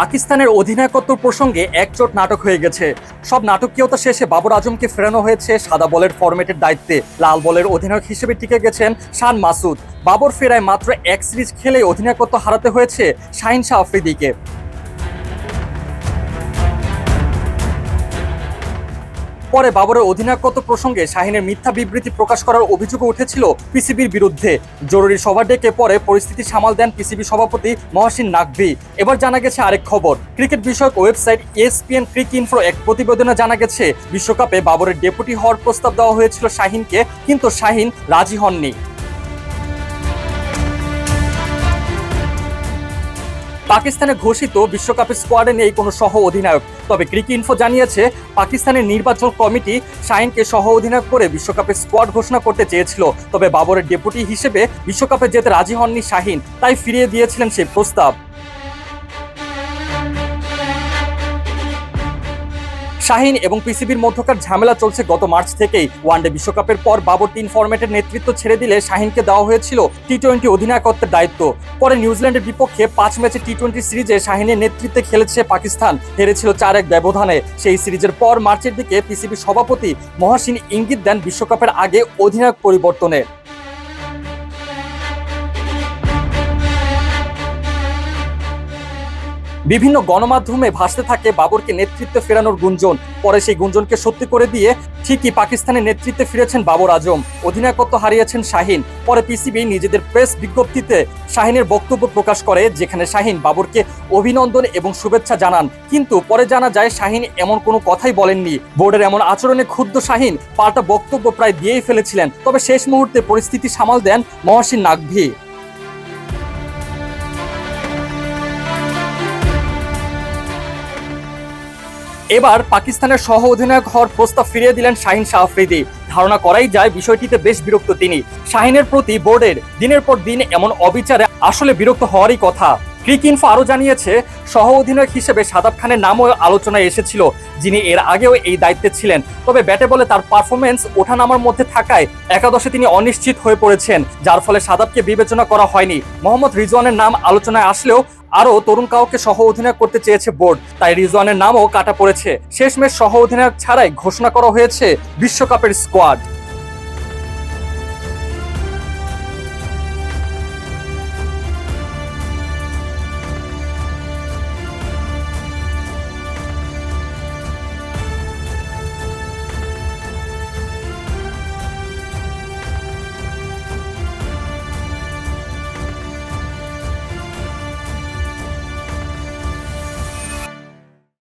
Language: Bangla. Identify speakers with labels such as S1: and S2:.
S1: পাকিস্তানের অধিনায়কত্ব প্রসঙ্গে একচোট নাটক হয়ে গেছে। সব নাটকীয়তা শেষে বাবর আজমকে ফেরানো হয়েছে সাদা বলের ফরম্যাটের দায়িত্বে। লাল বলের অধিনায়ক হিসেবে টিকে গেছেন শান মাসুদ। বাবর ফেরায় মাত্র এক সিরিজ খেলে অধিনায়কত্ব হারাতে হয়েছে শাহিন শাহ আফ্রিদিকে। পরে বাবরের অধিনায়কত্ব প্রসঙ্গে শাহিনের মিথ্যা বিবৃতি প্রকাশ করার অভিযোগও উঠেছিল পিসিবির বিরুদ্ধে। জরুরি সভা ডেকে পরে পরিস্থিতি সামাল দেন পিসিবি সভাপতি মহাসিন নাকভি। এবার জানা গেছে আরেক খবর, ক্রিকেট বিষয়ক ওয়েবসাইট এসপিএন ক্রিক ইনফ্রো এক প্রতিবেদনে জানা গেছে, বিশ্বকাপে বাবরের ডেপুটি হওয়ার প্রস্তাব দেওয়া হয়েছিল শাহিনকে, কিন্তু শাহিন রাজি হননি। পাকিস্তানে ঘোষিত বিশ্বকাপের স্কোয়াডে নেই কোনো সহ অধিনায়ক। তবে ক্রিক ইনফো জানিয়েছে, পাকিস্তানের নির্বাচন কমিটি শাহিনকে সহ অধিনায়ক করে বিশ্বকাপের স্কোয়াড ঘোষণা করতে চেয়েছিল। তবে বাবরের ডেপুটি হিসেবে বিশ্বকাপে যেতে রাজি হননি শাহিন, তাই ফিরিয়ে দিয়েছিলেন সেই প্রস্তাব। শাহিন এবং পিসিবির মধ্যকার ঝামেলা চলছে গত মার্চ থেকেই। ওয়ানডে বিশ্বকাপের পর বাবর তিন ফরম্যাটের নেতৃত্ব ছেড়ে দিলে শাহিনকে দেওয়া হয়েছিল টি টোয়েন্টি অধিনায়কত্বের দায়িত্ব। পরে নিউজিল্যান্ডের বিপক্ষে পাঁচ ম্যাচে টি টোয়েন্টি সিরিজে শাহিনের নেতৃত্বে খেলেছে পাকিস্তান। হেরেছিল চার এক ব্যবধানে। সেই সিরিজের পর মার্চের দিকে পিসিবি সভাপতি মহাসিন ইঙ্গিত দেন বিশ্বকাপের আগে অধিনায়ক পরিবর্তনের। বিভিন্ন গণমাধ্যমে ভাসতে থাকে বাবরকে নেতৃত্বে ফেরানোর গুঞ্জন। পরে সেই গুঞ্জনকে সত্যি করে দিয়ে ঠিকই পাকিস্তানের নেতৃত্বে ফিরেছেন বাবর আজম। অধিনায়কত্ব হারিয়েছেন শাহিন। পরে পিসিবি নিজেদের প্রেস বিজ্ঞপ্তিতে শাহিনের বক্তব্য প্রকাশ করে, যেখানে শাহিন বাবরকে অভিনন্দন এবং শুভেচ্ছা জানান। কিন্তু পরে জানা যায়, শাহিন এমন কোনো কথাই বলেননি। বোর্ডের এমন আচরণে ক্ষুব্ধ শাহিন পাল্টা বক্তব্য প্রায় দিয়েই ফেলেছিলেন। তবে শেষ মুহূর্তে পরিস্থিতি সামাল দেন মহাসিন নাকভি এবার পাকিস্তানের সহ অধিনায়ক হওয়ার প্রস্তাব ফিরিয়ে দিলেন শাহিন শাহ আফ্রিদি। ধারণা করাই যায় বিষয়টিতে বেশ বিরক্ত তিনি। শাহিনের প্রতি বোর্ডের দিনের পর দিন এমন অবিচারে আসলে বিরক্ত হওয়ারই কথা। ক্রিক ইনফো আরও জানিয়েছে সহ অধিনায়ক হিসেবে সাদাব খানের নামও আলোচনায় এসেছিল, যিনি এর আগেও এই দায়িত্বে ছিলেন। তবে ব্যাটে বলে তার পারফরমেন্স ওঠানামার মধ্যে থাকায় একাদশে তিনি অনিশ্চিত হয়ে পড়েছেন, যার ফলে সাদাবকে বিবেচনা করা হয়নি। মোহাম্মদ রিজওয়ানের নাম আলোচনায় আসলেও আরও তরুণ কাউকে সহ অধিনায়ক করতে চেয়েছে বোর্ড, তাই রিজওয়ানের নামও কাটা পড়েছে। শেষমেশ সহ অধিনায়ক ছাড়াই ঘোষণা করা হয়েছে বিশ্বকাপের স্কোয়াড।